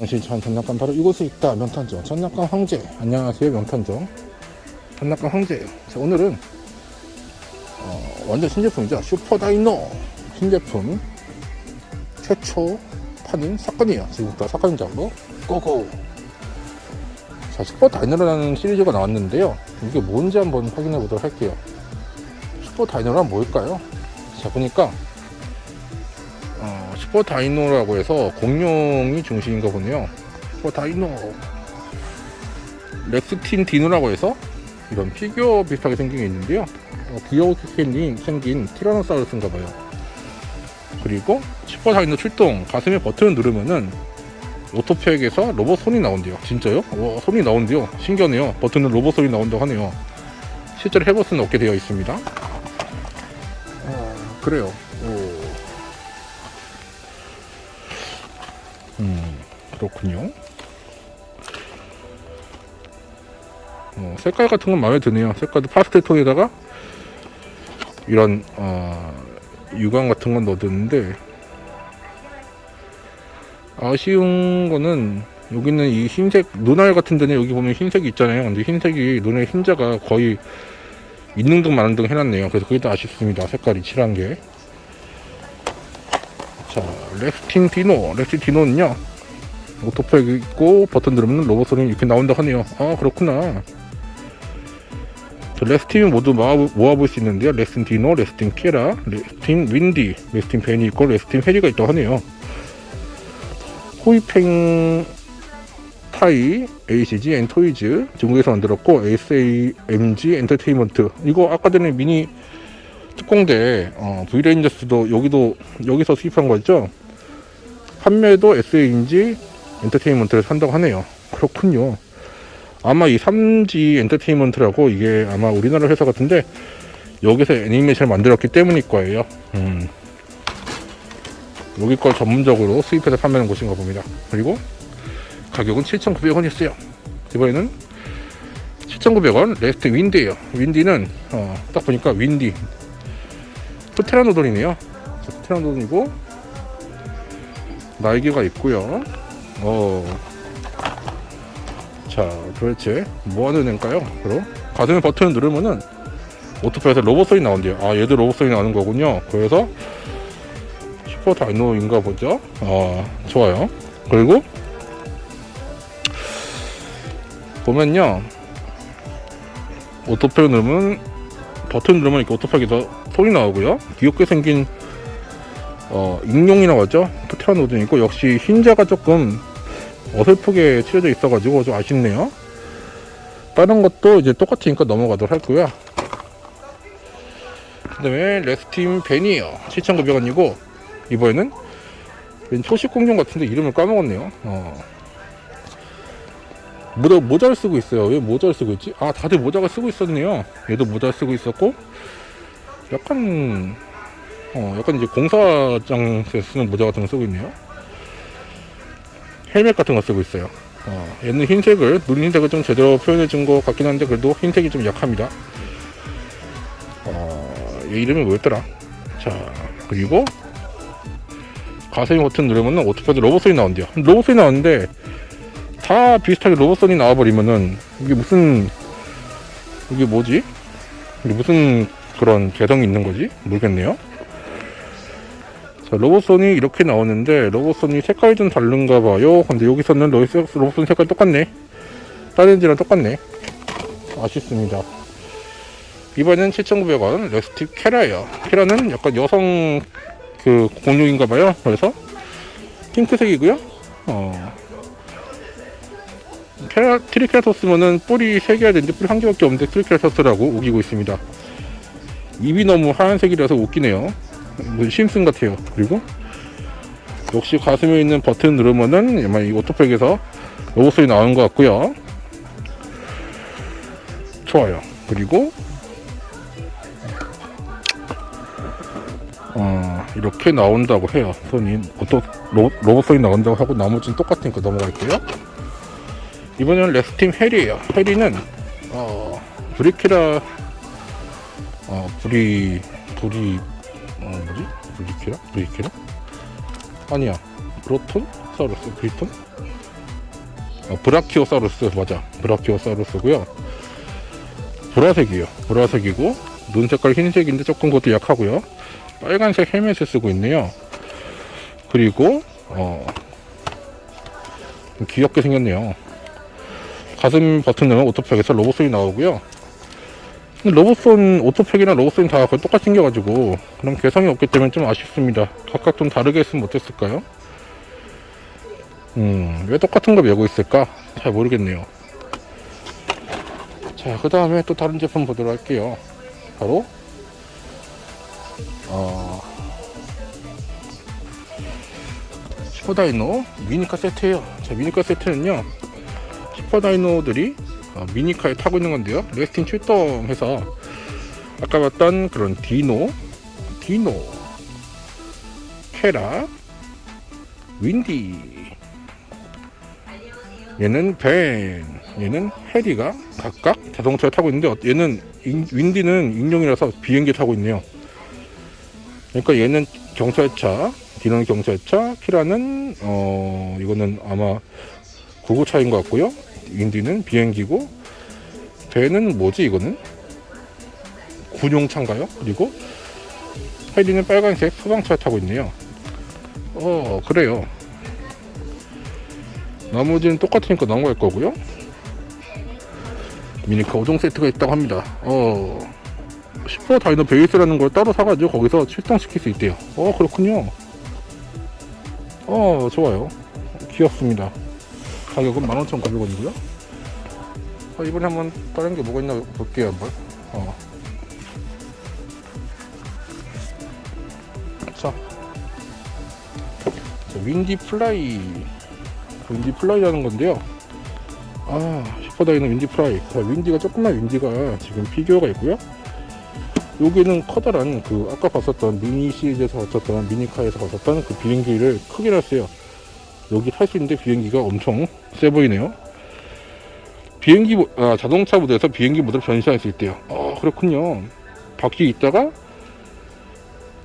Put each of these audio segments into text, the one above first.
당신 전 장난감 바로 이곳에 있다. 명탄정 장난감 황제. 안녕하세요. 명탄정 장난감 황제예요. 자, 오늘은 어, 완전 신제품이죠. 슈퍼다이노 신제품 최초 파는 사건이에요. 지금부터 사건 잡으러 고고. 자 슈퍼다이노라는 시리즈가 나왔는데요. 이게 뭔지 한번 확인해 보도록 할게요. 슈퍼다이노란 뭘까요? 자 보니까 어, 슈퍼 다이노라고 해서 공룡이 중심인가 보네요. 슈퍼 다이노. 렉스틴 디노라고 해서 이런 피규어 비슷하게 생긴 게 있는데요. 어, 귀여우게 생긴, 티라노사우루스인가 봐요. 그리고 슈퍼 다이노 출동 가슴에 버튼을 누르면은 오토팩에서 로봇 손이 나온대요. 진짜요? 와, 손이 나온대요. 신기하네요. 버튼은 로봇 손이 나온다고 하네요. 실제로 해볼 수는 없게 되어 있습니다. 어, 그래요. 음, 그렇군요. 어, 색깔 같은 건 마음에 드네요. 색깔도 파스텔 톤에다가 이런 어, 유광 같은 건 넣어뒀는데 아쉬운 거는 여기는 이 흰색 눈알 같은 데는 여기 보면 흰색이 있잖아요. 근데 흰색이 눈의 흰자가 거의 있는 등 많은 등 해놨네요. 그래서 그게 더 아쉽습니다. 색깔이 칠한 게. 자, 레스틴 디노. 레스틴 디노는요. 오토팩 있고 버튼 누르면 로봇 소리 이렇게 나온다고 하네요. 아, 그렇구나. 자, 레스틴 모두 모아, 모아볼 수 있는데요. 레스틴 디노, 레스틴 케라, 레스틴 윈디, 레스틴 벤이 있고 레스틴 페리가 있다고 하네요. 호이팽 타이, ACG, 엔토이즈 중국에서 만들었고 SAMG 엔터테인먼트 이거 아까 전에 미니 특공대 어, V레인저스도 여기도 여기서 수입한 거죠. 판매도 SA인지 엔터테인먼트를 산다고 하네요. 그렇군요. 아마 이 3G 엔터테인먼트라고 이게 아마 우리나라 회사 같은데 여기서 애니메이션을 만들었기 때문일 거예요. 음. 여기 걸 전문적으로 수입해서 판매하는 곳인가 봅니다. 그리고 가격은 7,900원이었어요. 이번에는 7,900원 레스트 윈디예요. 윈디는 어, 딱 보니까 윈디 프테라노돈이네요. 프테라노돈이고 날개가 있고요. 어. 자, 도대체 뭐 하는 애일까요? 그럼 가슴에 버튼을 누르면은 오토파에서 로봇 소리 나온대요. 아, 얘도 로봇 소리 나는 거군요. 그래서 슈퍼 다이노인가 보죠. 어, 좋아요. 그리고 보면요. 오토팩 누르면 버튼 누르면 이렇게 오토팩에서 소리 나오고요. 귀엽게 생긴 어, 익룡이라고 하죠. 프테라노든 있고 역시 흰자가 조금 어설프게 칠해져 있어가지고 좀 아쉽네요. 다른 것도 이제 똑같으니까 넘어가도록 할고요. 그 다음에 레스팀 벤이에요. 7,900원이고 이번에는 웬 초식 공룡 같은데 이름을 까먹었네요. 어. 모자, 모자를 쓰고 있어요. 왜 모자를 쓰고 있지? 아, 다들 모자가 쓰고 있었네요. 얘도 모자를 쓰고 있었고, 약간, 어, 약간 이제 공사장에서 쓰는 모자 같은 거 쓰고 있네요. 헬멧 같은 거 쓰고 있어요. 어, 얘는 흰색을, 누린 흰색을 좀 제대로 표현해 준 것 같긴 한데, 그래도 흰색이 좀 약합니다. 어, 얘 이름이 뭐였더라? 자, 그리고, 가슴 버튼 누르면 오토패드 로봇 소리 나온대요. 로봇 소리 나오는데, 다 비슷하게 로봇선이 나와버리면은 이게 무슨 이게 뭐지? 이게 무슨 그런 개성이 있는 거지? 모르겠네요. 자, 로봇선이 이렇게 나오는데 로봇선이 색깔이 좀 다른가 봐요. 근데 여기서는 로- 로봇선 색깔 똑같네. 다른 애들이랑 똑같네. 아쉽습니다. 이번엔 7,900원 레스틱 캐라예요. 캐라는 약간 여성 그 공룡인가 봐요. 그래서 핑크색이고요. 어, 케라, 트리케라토스면은 뿔이 3개가 되는데 뿔이 한 개밖에 없는데 트리케라토스라고 우기고 있습니다. 입이 너무 하얀색이라서 웃기네요. 뭐 심슨 같아요. 그리고 역시 가슴에 있는 버튼 누르면은 아마 이 오토팩에서 로봇 소리 나오는 것 같고요. 좋아요. 그리고 어, 이렇게 나온다고 해요. 손이 로봇 소리 나온다고 하고 나머지는 똑같으니까 넘어갈게요. 이번에는 레스팀 해리예요. 해리는 어 브리키라 어 브리 브리 어 뭐지? 브리키라? 브리키라? 아니야. 브로톤? 사우루스 브리톤? 어, 브라키오사우루스 맞아 브라키오사우루스고요 보라색이에요 보라색이고 눈 색깔 흰색인데 조금 그것도 약하고요 빨간색 헬멧을 쓰고 있네요 그리고 어좀 귀엽게 생겼네요 가슴 버튼 누르면 오토팩에서 로봇손이 나오고요 로봇손 오토팩이랑 로봇손이 다 거의 똑같이 생겨가지고 그런 개성이 없기 때문에 좀 아쉽습니다 각각 좀 다르게 했으면 어땠을까요? 음, 왜 똑같은 거 메고 있을까? 잘 모르겠네요. 자, 그 다음에 또 다른 제품 보도록 할게요. 바로, 어, 슈퍼다이노 미니카 세트예요. 자, 미니카 세트는요, 슈퍼다이노들이 어, 미니카에 타고 있는 건데요. 레스팅 출동해서 아까 봤던 그런 디노, 디노, 케라, 윈디, 얘는 벤, 얘는 해리가 각각 자동차를 타고 있는데 어- 얘는 인- 윈디는 인용이라서 비행기 타고 있네요. 그러니까 얘는 경찰차, 디노는 경찰차, 키라는 어 이거는 아마 구구차인 것 같고요. 윈디는 비행기고 벤은 뭐지 이거는 군용차인가요? 그리고 해리는 빨간색 소방차 타고 있네요. 어 그래요. 나머지는 똑같으니까 넘어갈 거고요. 미니카 5종 세트가 있다고 합니다. 어, 슈퍼 다이노 베이스라는 걸 따로 사가지고 거기서 출동시킬 수 있대요. 어, 그렇군요. 어, 좋아요. 귀엽습니다. 가격은 15,900원이고요. 어, 이번에 한번 다른 게 뭐가 있나 볼게요, 한번. 어. 자. 자, 윈디 플라이. 윈디 플라이라는 건데요. 아, 슈퍼다이노 윈디 플라이. 자, 윈디가 조그만 윈디가 지금 피규어가 있고요. 여기는 커다란 그 아까 봤었던 미니 시리즈에서 봤었던 미니카에서 봤었던 그 비행기를 크게 놨어요. 여기 탈 수 있는데 비행기가 엄청 세 보이네요. 비행기 모- 아, 자동차 모드에서 비행기 모드로 변신할 수 있대요. 어, 그렇군요. 바퀴 있다가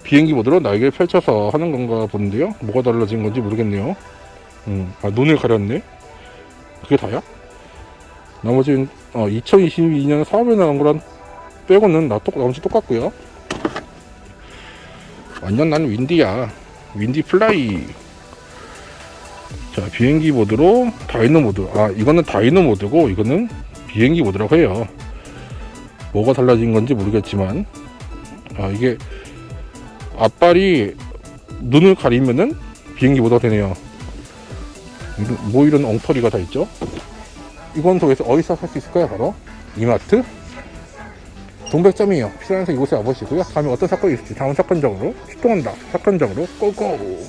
비행기 모드로 날개를 펼쳐서 하는 건가 보는데요. 뭐가 달라진 건지 모르겠네요. 음, 아, 눈을 가렸네. 그게 다야? 나머지는 어, 2022년 4월에 나온 거랑 빼고는 나 똑, 나머지 똑같고요. 완전 난 윈디야. 윈디 플라이. 자, 비행기 모드로 다이노 모드. 아, 이거는 다이노 모드고 이거는 비행기 모드라고 해요. 뭐가 달라진 건지 모르겠지만 아, 이게 앞발이 눈을 가리면은 비행기 모드가 되네요. 뭐 이런 엉터리가 다 있죠? 이건 도대체 어디서 살 수 있을까요? 바로 이마트 동백점이에요. 필요한 서 이곳에 와보시고요. 다음에 어떤 사건이 있을지 다음 사건적으로 출동한다. 사건적으로 고고.